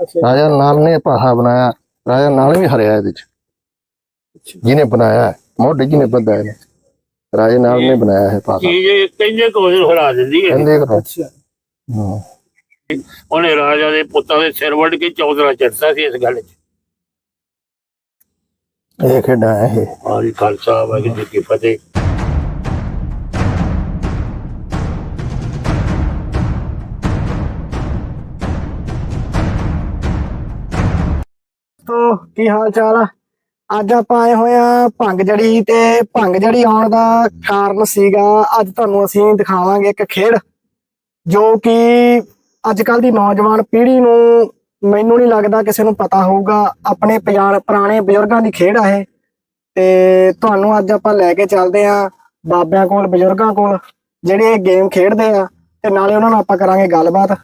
ਰਾਜਾ ਨਲ ਨੇ ਪਾਸਾ ਬਣਾਇਆ ਰਾਜਾ ਨਲ ਵੀ ਹਰਿਆ ਇਹਦੇ ਚ। ਜਿਹਨੇ ਬਣਾਇਆ ਮੋਢੀ ਜਿਹਨੇ ਬੰਦਾ ਹੈ ਰਾਜੇ ਨਲ ਨੇ ਬਣਾਇਆ ਹੈ ਪਾਸਾ ਚੀਜ਼ ਇਹ ਕਹਿੰਦੇ ਕੋਲ ਹਰਾ ਦਿੰਦੀ ਹੈ? ਕਹਿੰਦੇ ਅੱਛਾ। ਹਾਂ। ਉਹਨੇ ਰਾਜਾ ਦੇ ਪੁੱਤਾਂ ਦੇ ਸਿਰ ਵੱਢ ਕੇ ਚੌਧਰਾ ਚੜਦਾ ਸੀ ਇਸ ਗੱਲ 'ਚ। ਇਹ ਖੇਡਾਂ ਹੈ ਇਹ। ਆਰੀ ਖਾਲਸਾ ਵਾਹਿਗੁਰੂ ਜੀ ਕੀ ਫਤਿਹ। ਤੋ ਕੀ ਹਾਲ ਚਾਲ ਆ? ਅੱਜ ਆਪਾਂ ਆਏ ਹੋਏ ਆ ਭੰਗ ਜੜੀ ਤੇ ਭੰਗ ਜੜੀ ਆਉਣ ਦਾ ਕਾਰਨ ਸੀਗਾ, ਅੱਜ ਤੁਹਾਨੂੰ ਅਸੀਂ ਦਿਖਾਵਾਂਗੇ ਇੱਕ ਖੇਡ, ਜੋ ਕਿ ਅੱਜ ਕੱਲ ਦੀ ਨੌਜਵਾਨ ਪੀੜ੍ਹੀ ਨੂੰ ਮੈਨੂੰ ਨਹੀਂ ਲੱਗਦਾ ਕਿਸੇ ਨੂੰ ਪਤਾ ਹੋਊਗਾ, ਆਪਣੇ ਪਿਆਰ, ਪੁਰਾਣੇ ਬਜ਼ੁਰਗਾਂ ਦੀ ਖੇਡ ਆ ਇਹ। ਤੇ ਤੁਹਾਨੂੰ ਅੱਜ ਆਪਾਂ ਲੈ ਕੇ ਚੱਲਦੇ ਆ ਬਾਬਿਆਂ ਕੋਲ, ਬਜ਼ੁਰਗਾਂ ਕੋਲ, ਜਿਹੜੇ ਇਹ ਗੇਮ ਖੇਡਦੇ ਆ, ਤੇ ਨਾਲੇ ਉਹਨਾਂ ਨਾਲ ਆਪਾਂ ਕਰਾਂਗੇ ਗੱਲਬਾਤ।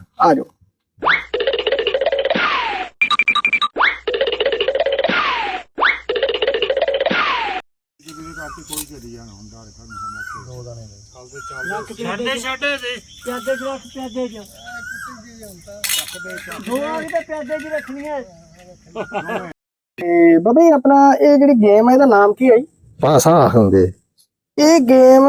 ਆ ਜਾਓ ਛੱਡੇ ਛੱਡੇ ਦੇ ਪਿਆਦੇ ਚ ਰੱਖ ਪਿਆਦੇ ਚ। ਦੋ ਆ ਤੇ ਪਿਆਦੇ ਚ ਰੱਖਣੀਆਂ ਤੇ ਬਾਬੇ ਆਪਣਾ ਇਹ ਜਿਹੜੀ ਗੇਮ ਹੈ ਇਹਦਾ ਨਾਮ ਕੀ ਹੈ ਜੀ? ਪਾਸਾ ਹੁੰਦੇ। ਇਹ ਗੇਮ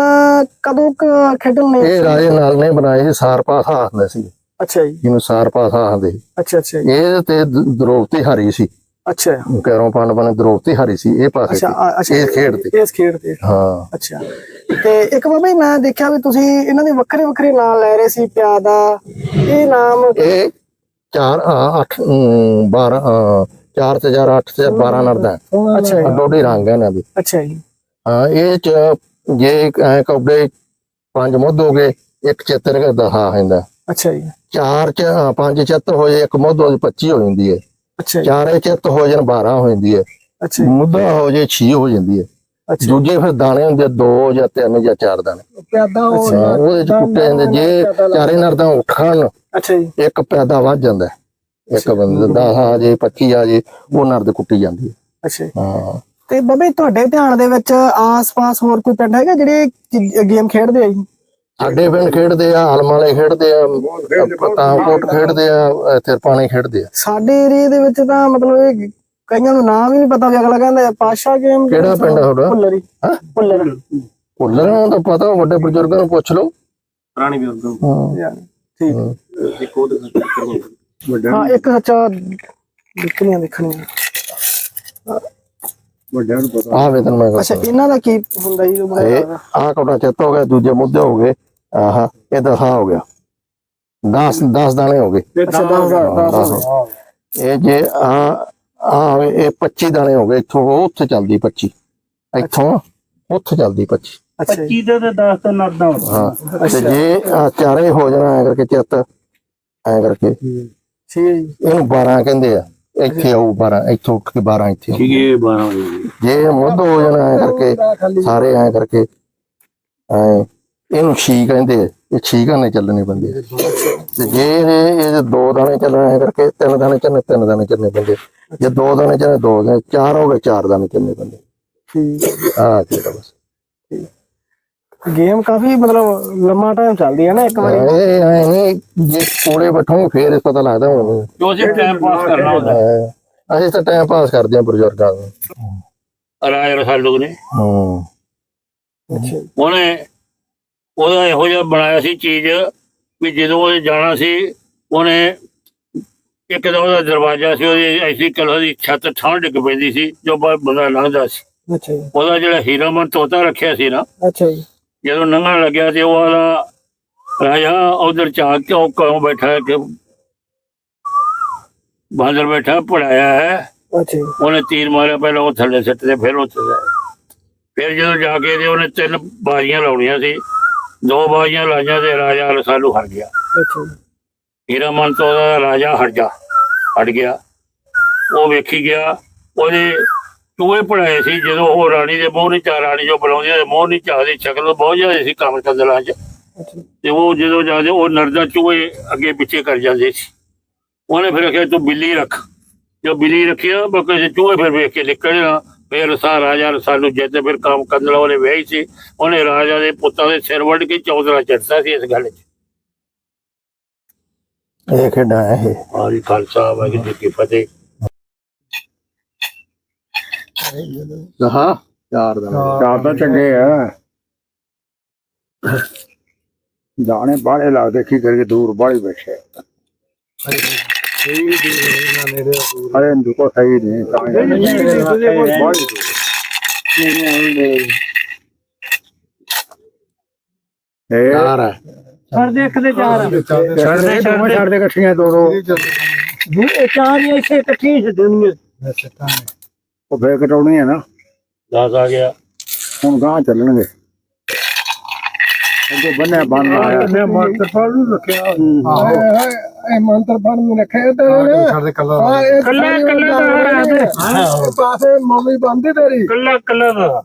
ਕਦੋਂ ਕੁ ਖੇਡਣ ਨੇ ਇਹ ਰਾਜੇ ਨਲ ਨੇ ਬਣਾਏ ਸੀ ਸਾਰ ਪਾਸਾ ਆਖਦੇ ਸੀ। ਅੱਛਾ ਜੀ। ਜਿਹਨੂੰ ਸਾਰ ਪਾਸਾ ਆਖਦੇ ਸੀ। ਅੱਛਾ ਅੱਛਾ ਇਹ ਤੇ ਦ- ਦ੍ਰੋਪਦੀ ਹਰੀ ਸੀ। ਅੱਛਾ। ਕੈਰੋਂ ਪਾਂਡਵਾਂ ਨੇ ਦ੍ਰੋਪਦੀ ਹਰੀ ਸੀ ਇਹ ਪਾਸੇ ਅੱਛਾ ਇਹ ਖੇਡ ਤੇ। ਇਸ ਖੇਡ ਤੇ। ਹਾਂ। ਅੱਛਾ। ਤੇ ਇੱਕ ਬਾਬਾ ਮੈਂ ਦੇਖਿਆ ਵੀ ਤੁਸੀਂ ਇਹਨਾਂ ਦੇ ਵੱਖਰੇ ਵੱਖਰੇ ਨਾਮ ਲੈ ਰਹੇ ਸੀ ਪਿਆਦਾ। ਇਹ ਨਾਮ ਇਹ 4 8 12 4 ਤੇ 4 8 ਤੇ 12 ਨਰਦਾ ਅੱਛਾ ਜੀ। ਡੋਡੀ ਰੰਗ ਹੈ ਇਹਨਾਂ ਦੇ। ਅੱਛਾ ਜੀ। ਹਾਂ ਇਹ ਚ ਜੇ ਕਬੜੇ ਪੰਜ ਮੁੱਧ ਹੋ ਗਏ ਇੱਕ ਚਿੱਤਰ ਦਾ ਦਹਾ ਹੁੰਦਾ। ਅੱਛਾ ਜੀ। ਚਾਰ ਚ ਪੰਜ ਚਿੱਤ ਹੋਏ ਇੱਕ ਮੁੱਧ ਹੋ ਜੇ 25 ਹੋ ਜਾਂਦੀ ਹੈ। ਅੱਛਾ ਜੀ। ਚਾਰੇ ਚਿੱਤ ਹੋ ਜਾਣ 12 ਹੋ ਜਾਂਦੀ ਹੈ। ਅੱਛਾ ਜੀ। ਮੁੱਧਾ ਹੋ ਜੇ 6 ਹੋ ਜਾਂਦੀ ਹੈ। ਅੱਛਾ ਦੂਜੇ ਫਿਰ ਦਾਣੇ ਹੁੰਦੇ ਦੋ ਜਾਂ ਤਿੰਨ ਜਾਂ ਚਾਰ ਦਾਣੇ। ਹਾਂ, ਉਹਦੇ ਚ ਕੁੱਟੇ ਜਾਂਦੇ। ਜੇ ਚਾਰੇ ਨਰਦਾਂ ਉੱਠ ਖਣ ਅੱਛਾ ਜੀ। ਇੱਕ ਪੈਦਾ ਵੱਧ ਜਾਂਦਾ। ਇੱਕ ਬੰਦੇ ਦਾ 10 ਆ ਜੇ 25 ਆ ਜੇ ਉਹ ਨਰਦ ਕੁੱਟੀ ਜਾਂਦੀ ਹੈ। ਅੱਛਾ। ਹਾਂ। ਤੇ ਬਾਬੇ ਤੁਹਾਡੇ ਧਿਆਨ ਦੇ ਵਿੱਚ ਆਸ-ਪਾਸ ਹੋਰ ਕੋਈ ਪਿੰਡ ਹੈਗਾ ਜਿਹੜੇ ਗੇਮ ਖੇਡਦੇ ਆ ਜੀ? ਸਾਡੇ ਪਿੰਡ ਖੇਡਦੇ ਆ ਹਲਮ ਵਾਲੇ ਖੇਡਦੇ ਆ ਪਤਾਂਕੋਟ ਖੇਡਦੇ ਆ ਇੱਥੇ ਪਾਣੀ ਖੇਡਦੇ ਆ। ਸਾਡੇ ਏਰੀਏ ਦੇ ਵਿੱਚ ਤਾਂ ਮਤਲਬ ਇਹ ਕਈਆਂ ਨੂੰ ਨਾਮ ਹੀ ਨਹੀਂ ਪਤਾ ਵੀ ਅਗਲਾ ਕਹਿੰਦਾ ਪਾਸ਼ਾ ਗੇਮ ਕਿਹੜਾ ਪਿੰਡ ਤੁਹਾਡਾ? ਭੁੱਲਰੀ। ਹਾਂ? ਭੁੱਲਰ। ਭੁੱਲਰਾਂ ਨੂੰ ਤਾਂ ਪਤਾ ਵੱਡੇ ਬਜ਼ੁਰਗਾਂ ਨੂੰ ਪੁੱਛ ਲਓ। ਪੁਰਾਣੀ ਬਜ਼ੁਰਗਾਂ ਹਾਂ। ਠੀਕ। ਹਾਂ। ਇੱਕ ਉਹ ਵੱਡਾ ਹਾਂ ਇੱਕ ਸੱਚਾ ਦੇਖਣੀਆਂ ਦੇਖਣੀਆਂ। ਵੱਡਿਆਂ ਨੂੰ ਪਤਾ। ਆਹ ਵੇਤਨ ਮੈਂ ਅੱਛਾ ਇਹਨਾਂ ਦਾ ਕੀ ਹੁੰਦਾ ਜੀ ਉਹ ਆਹ ਕੋਟਾ ਚਿੱਤ ਹੋ ਗਿਆ ਦੂਜੇ ਮੁੱਦੇ ਹੋ ਗਏ। ਆਹ ਇਹ ਦਸਾ ਹੋ ਗਿਆ। 10 10 ਦਾਣੇ ਹੋ ਗਏ। ਅੱਛਾ 10 10 ਇਹ ਜੇ ਆ ਆ ਇਹ 25 ਦਾਣੇ ਹੋ ਗਏ। ਇੱਥੋਂ ਉੱਥੇ ਚੱਲਦੀ 25 ਇੱਥੋਂ ਉੱਥੇ ਚੱਲਦੀ 25 ਅੱਛਾ ਜੀ। 25 ਦੇ ਤੇ 10 ਤੋਂ ਨਰਦਾ ਹਾਂ ਤੇ ਜੇ ਚਾਰੇ ਹੋ ਜਾਣਾ ਐ ਕਰਕੇ ਚਿੱਤ ਐ ਕਰਕੇ। ਠੀਕ ਇਹਨੂੰ 12 ਕਹਿੰਦੇ ਆ। ਇੱਥੇ ਆਉ 12 ਇੱਥੋਂ ਉੱਠ ਕੇ 12 ਇੱਥੇ। ਠੀਕ ਹੈ 12 ਵਜੇ ਜੇ ਮੁੱਢ ਹੋ ਜਾਣਾ ਐ ਕਰਕੇ ਸਾਰੇ ਐ ਕਰਕੇ ਐ। ਇਹਨੂੰ ਛੀ ਕਹਿੰਦੇ ਆ। ਇਹ ਛੀ ਗਾਣੇ ਚੱਲਣੇ ਪੈਂਦੇ ਆ। ਤੇ ਜੇ ਇਹ ਇਹ ਦੋ ਦਾਣੇ ਚੱਲਣੇ ਕਰਕੇ ਤਿੰਨ ਦਾਣੇ ਚੱਲਣੇ ਤਿੰਨ ਦਾਣੇ ਚੱਲਣੇ ਪੈਂਦੇ ਆ। ਜੇ ਦੋ ਦਾਣੇ ਚੱਲਣੇ ਦੋ ਦਾਣੇ ਚਾਰ ਹੋ ਗਏ ਚਾਰ ਦਾਣੇ ਚੱਲਣੇ ਪੈਂਦੇ ਠੀਕ। ਆ ਠੀਕ ਆ ਬਸ। ਗੇਮ ਕਾਫੀ ਮਤਲਬ ਲੰਮਾ ਟਾਈਮ ਚੱਲਦੀ ਹੈ ਨਾ ਇੱਕ ਵਾਰੀ। ਇਹ ਐ ਨਹੀਂ ਜੇ ਕੋਲੇ ਬੈਠੋਗੇ ਫੇਰ ਇਹ ਪਤਾ ਲੱਗਦਾ ਹੁਣ। ਜੋ ਅਸੀਂ ਟਾਈਮ ਪਾਸ ਕਰਨਾ ਹੁੰਦਾ। ਅਸੀਂ ਤਾਂ ਟਾਈਮ ਪਾਸ ਕਰਦੇ ਆ ਬਜ਼ੁਰਗਾਂ ਨੂੰ। ਰਾਜ ਰਸਾਲੂ ਨੇ। ਹੂੰ। ਅੱਛਾ। ਉਹਨੇ ਉਹਦਾ ਇਹੋ ਜਿਹਾ ਬਣਾਇਆ ਸੀ ਚੀਜ਼ ਵੀ ਜਦੋਂ ਉਹ ਜਾਣਾ ਸੀ ਉਹਨੇ ਇੱਕ ਤਾਂ ਉਹਦਾ ਦਰਵਾਜ਼ਾ ਸੀ ਉਹਦੀ ਐਸੀ ਕਲਰ ਦੀ ਛੱਤ ਠਾਂ ਡਿੱਗ ਪੈਂਦੀ ਸੀ ਜੋ ਬੰਦਾ ਲੰਘਦਾ ਸੀ। ਅੱਛਾ ਜੀ। ਉਹਦਾ ਜਿਹੜਾ ਹੀਰਾਮਨ ਤੋਤਾ ਰੱਖਿਆ ਸੀ ਨਾ ਅੱਛਾ ਜੀ। ਜਦੋਂ ਲੰਘਣ ਲੱਗਿਆ ਤੇ ਉਹ ਵਾਲਾ ਰਾਜਾ ਉਧਰ ਝਾਕ ਕੇ ਉਹ ਕੋਲ ਬੈਠਾ ਹੈ ਕਿ ਬਾਂਦਰ ਬੈਠਾ ਪੜਾਇਆ ਹੈ। ਅੱਛਾ ਉਹਨੇ ਤੀਰ ਮਾਰਿਆ ਪਹਿਲਾਂ ਉਹ ਥੱਲੇ ਸਿੱਟ ਤੇ ਫਿਰ ਉੱਥੇ ਫਿਰ ਜਦੋਂ ਜਾ ਕੇ ਤੇ ਉਹਨੇ ਤਿੰਨ ਬਾਜ਼ੀਆਂ ਲਾਉਣੀਆਂ ਸੀ। ਦੋ ਬਾਜ਼ੀਆਂ ਲਾਈਆਂ ਤੇ ਰਾਜਾ ਰਸਾਲੂ ਹਟ ਗਿਆ। ਅੱਛਾ। ਹੀਰਾਮਨ ਤੋਂ ਉਹਦਾ ਰਾਜਾ ਹਟ ਜਾ ਹਟ ਗਿਆ। ਉਹ ਵੇਖੀ ਗਿਆ ਉਹਦੇ ਚੂਹੇ ਪੜਾਏ ਸੀ ਜਦੋਂ ਉਹ ਰਾਣੀ ਦੇ ਮੋਹ ਨਹੀਂ ਚਾ ਰਾਣੀ ਜੋ ਬੁਲਾਉਂਦੀ ਹੈ ਮੋਹ ਨਹੀਂ ਚਾਹਦੀ ਸ਼ਕਲ ਬਹੁਤ ਜ਼ਿਆਦਾ ਸੀ ਕੰਮ ਕੰਦਲਾਂ 'ਚ। ਤੇ ਉਹ ਜਦੋਂ ਜਾਂਦੇ ਉਹ ਨਰਦਾ ਚੂਹੇ ਅੱਗੇ ਪਿੱਛੇ ਕਰ ਜਾਂਦੇ ਸੀ। ਉਹਨੇ ਫਿਰ ਆਖਿਆ ਤੂੰ ਬਿੱਲੀ ਰੱਖ। ਜੋ ਬਿੱਲੀ ਰੱਖਿਆ ਬਕੇ ਚੂਹੇ ਫਿਰ ਵੇਖ ਕੇ ਨਿਕਲਿਆ ਸਾ ਰਾਜਾ ਰਸਾਲੂ ਜਿੱਤੇ ਫਿਰ ਕੰਮ ਕੰਦਲਾ ਉਹਨੇ ਵਿਆਹੀ ਸੀ। ਉਹਨੇ ਰਾਜਾ ਦੇ ਪੁੱਤਾਂ ਦੇ ਸਿਰ ਵੱਢ ਕੇ ਚੌਧਰਾ ਚੜਦਾ ਸੀ ਇਸ ਗੱਲ 'ਚ। ਇਹ ਖੇਡਾਂ ਹੈ ਇਹ ਆਰੀ ਖਾਲਸਾ ਵਾਹਿਗੁਰੂ ਜੀ ਕੀ ਫਤਿਹ। ਹਾਂ। ਚਾਰ ਦਿਨ ਚਾਰ ਤਾਂ ਚੰਗੇ ਆ। ਦਾਣੇ ਬਾਹਲੇ ਲੱਗਦੇ ਕੀ ਕਰੀਏ ਦੂਰ ਬਾਹਲੀ ਬੈਠੇ ਅਰੇ ਦੁਕੋ ਸਹੀ ਨਹੀਂ ਤਾਂ ਬਾਹਲੀ ਦੂਰ ਇਹ ਚਾਰ ਹੈ ਛੱਡ ਦੇ ਇੱਕ ਦੇ ਚਾਰ ਛੱਡ ਦੇ ਛੱਡ ਦੇ ਇਕੱਠੀਆਂ ਦੋ ਦੋ ਇਹ ਚਾਰ ਹੀ ਇੱਥੇ ਇਕੱਠੀ ਛੱਡਣਗੇ ਉਹ ਫੇਰ ਕਟਾਉਣੀ ਹੈ ਨਾ। 10 ਆ ਗਿਆ। ਹੁਣ ਗਾਂ ਚੱਲਣਗੇ। ਬੰਨੇ ਬੰਨ ਆਇਆ। ਮੈਂ ਮਾਸਟਰ ਫੜ ਨੂੰ ਰੱਖਿਆ। ਇਹ ਮੰਤਰ ਬੰਨ ਨੂੰ ਰੱਖਿਆ ਤੇ ਛੱਡ ਦੇ ਕੱਲਾ ਕੱਲਾ ਕੱਲਾ ਦਾ ਪਾਸੇ ਮੰਮੀ ਬੰਦੀ ਤੇਰੀ। ਕੱਲਾ ਕੱਲਾ ਦਾ।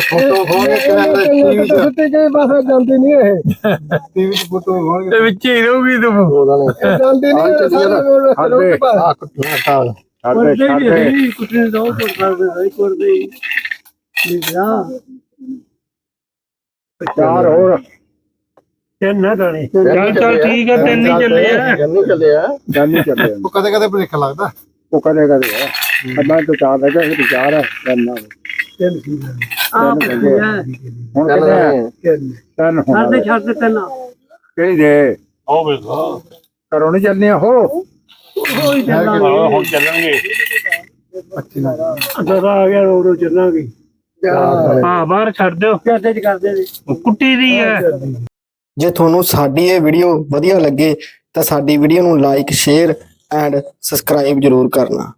ਫੋਟੋ ਖੋਲ ਕੇ ਟੀਵੀ ਤੇ ਸੁੱਤੀ ਗਈ ਪਾਸੇ ਜਾਂਦੀ ਨਹੀਂ ਇਹ। ਟੀਵੀ ਤੇ ਫੋਟੋ ਖੋਲ ਕੇ। ਵਿੱਚ ਹੀ ਰਹੂਗੀ ਤੂੰ। ਜਾਂਦੀ ਨਹੀਂ ਆ ਕੁੱਟਣਾ ਤਾਂ ਦੇ ਕਰਦੇ ਸਹੀ ਕਰਦੇ ਲਿਆ ਚਾਰ ਹੋਰ। ਤੇ ਨਾ ਦਾਣੇ ਚੱਲ ਚੱਲ ਠੀਕ ਹੈ ਤਿੰਨ ਹੀ ਚੱਲੇ ਆ। ਜੰਨੀ ਚੱਲੇ ਆ। ਜਾਨੀ ਚੱਲੇ ਉਹ ਕਦੇ ਕਦੇ ਭੁਲੇਖਾ ਲੱਗਦਾ। ਉਹ ਕਦੇ ਕਦੇ ਹੈ। ਅੱਧਾ ਤੋਂ ਚਾਰ ਲੱਗਾ ਇਹ ਚਾਰ ਹੈ ਕਰਨਾ ਆਪ ਹੁਣ ਚੱਲ ਕਿੰਨੇ ਆ? ਰਹੇ ਤਿੰਨ। ਹੁਣ। ਛੱਡ ਦੇ ਛੱਡ ਦੇ ਤੈਨੂੰ। ਕਿਹੜੀ ਦੇ? ਉਹ ਵੇਖੋ ਕਰੋ ਨਹੀਂ ਚੱਲਨੇ ਹੋ ਕੋਈ ਚੱਲਾਂਗੇ ਆਹ ਹੁਣ ਚੱਲਣਗੇ। ਦਦਾ ਆ ਗਿਆ ਰੋੜੋ ਚੱਲਾਂਗੇ। ਹਾਂ ਬਾਹਰ ਛੱਡ ਦਿਓ। ਕਰਦੇ ਚ ਕਰਦੇ ਨੇ ਕੁੱਟੀ ਦੀ ਹੈ ਜੇ ਤੁਹਾਨੂੰ ਸਾਡੀ ਇਹ ਵੀਡੀਓ ਵਧੀਆ ਲੱਗੇ ਤਾਂ ਸਾਡੀ ਵੀਡੀਓ ਨੂੰ ਲਾਈਕ ਸ਼ੇਅਰ ਐਂਡ ਸਬਸਕ੍ਰਾਈਬ ਜਰੂਰ ਕਰਨਾ।